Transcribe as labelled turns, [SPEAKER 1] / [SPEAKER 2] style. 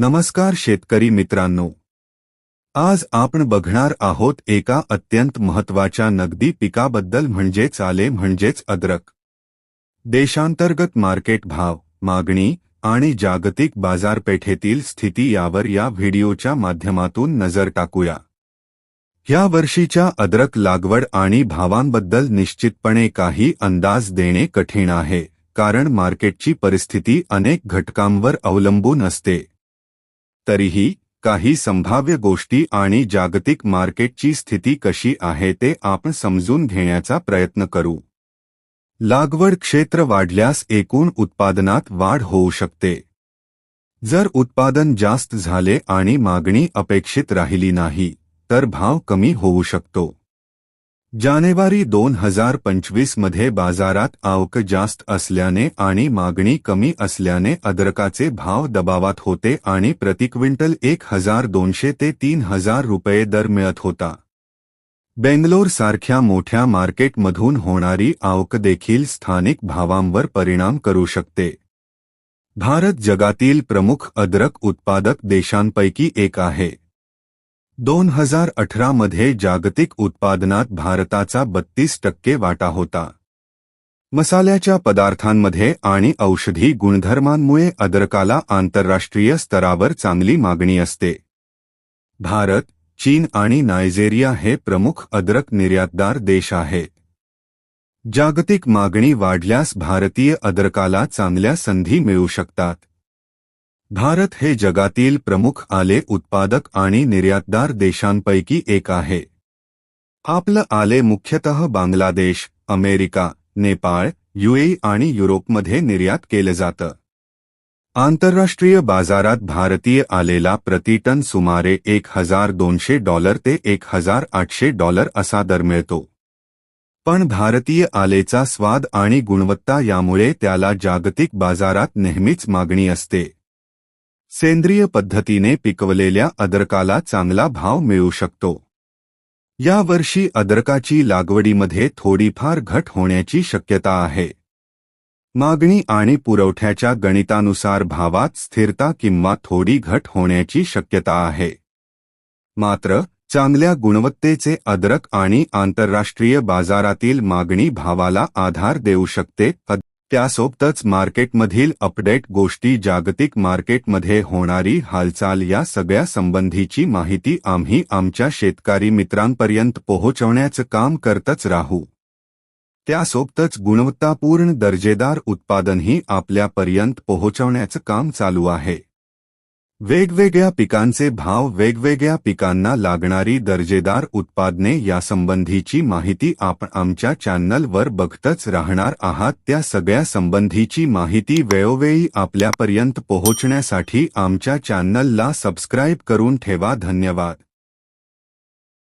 [SPEAKER 1] नमस्कार शेतकरी मित्रांनो. आज आपण बघणार आहोत एका अत्यंत महत्त्वाच्या नगदी पिकाबद्दल म्हणजेच आले म्हणजेच अद्रक. देशांतर्गत मार्केट भाव मागणी आणि जागतिक बाजारपेठेतील स्थिती यावर या व्हिडिओच्या माध्यमातून नजर टाकूया. या वर्षीच्या अद्रक लागवड आणि भावांबद्दल निश्चितपणे काही अंदाज देणे कठीण आहे कारण मार्केटची परिस्थिती अनेक घटकांवर अवलंबून असते. तरीही काही संभाव्य गोष्टी आणि जागतिक मार्केटची स्थिती कशी आहे ते आपण समजून घेण्याचा प्रयत्न करू. लागवड क्षेत्र वाढल्यास एकूण उत्पादनात वाढ होऊ शकते. जर उत्पादन जास्त झाले आणि मागणी अपेक्षित राहिली नाही तर भाव कमी होऊ शकतो. जानेवारी दोन हजार पंचवीसमध्ये बाजारात आवक जास्त असल्याने आणि मागणी कमी असल्याने अद्रकाचे भाव दबावात होते आणि प्रति क्विंटल एक हजार दोनशे ते तीन हजार रुपये दर मिळत होता. बेंगलोर सारख्या मोठ्या मार्केटमधून होणारी आवक देखील स्थानिक भावांवर परिणाम करू शकते. भारत जगातील प्रमुख अद्रक उत्पादक देशांपैकी एक आहे. दोन हजार अठरामध्ये जागतिक उत्पादनात भारताचा बत्तीस टक्के वाटा होता. मसाल्याच्या पदार्थांमध्ये आणि औषधी गुणधर्मांमुळे अद्रकाला आंतरराष्ट्रीय स्तरावर चांगली मागणी असते. भारत चीन आणि नायजेरिया हे प्रमुख अद्रक निर्यातदार देश आहेत जागतिक मागणी वाढल्यास भारतीय अद्रकाला चांगल्या संधी मिळू शकतात. भारत हे जगातील प्रमुख आले उत्पादक आणि निर्यातदार देशांपैकी एक आहे. आपलं आले मुख्यतः बांगलादेश अमेरिका नेपाळ युएई आणि युरोपमध्ये निर्यात केलं जातं. आंतरराष्ट्रीय बाजारात भारतीय आलेला प्रति टन सुमारे एक हजार दोनशे डॉलर ते एक हजार आठशे डॉलर असा दर मिळतो. पण भारतीय आलेचा स्वाद आणि गुणवत्ता यामुळे त्याला जागतिक बाजारात नेहमीच मागणी असते. सेंद्रिय पद्धतीने पिकवलेल्या अद्रकाला चांगला भाव मिळू शकतो. या वर्षी लागवडीमध्ये थोडीफार घट होण्याची शक्यता आहे. मागणी आणि पुरवठ्याच्या गणितानुसार भावात स्थिरता किंवा थोडी घट होण्याची शक्यता आहे. मात्र चांगल्या गुणवत्तेचे अद्रक आणि आंतरराष्ट्रीय बाजारातील मागणी भावाला आधार देऊ शकते. त्यासोबतच मार्केटमधील अपडेट गोष्टी जागतिक मार्केटमध्ये होणारी हालचाल या सगळ्या संबंधीची माहिती आम्ही आमच्या शेतकरी मित्रांपर्यंत पोहोचवण्याचं काम करतच राहू. त्यासोबतच गुणवत्तापूर्ण दर्जेदार उत्पादनही आपल्यापर्यंत पोहोचवण्याचं काम चालू आहे. वेगवेगळ्या पिकांचे भाव वेगवेगळ्या पिकांना लागणारी दर्जेदार उत्पादने यासंबंधीची माहिती आपण आमच्या चॅनलवर बघतच राहणार आहात. त्या सगळ्या संबंधीची माहिती वेळोवेळी आपल्यापर्यंत पोहोचण्यासाठी आमच्या चॅनलला सबस्क्राईब करून ठेवा. धन्यवाद.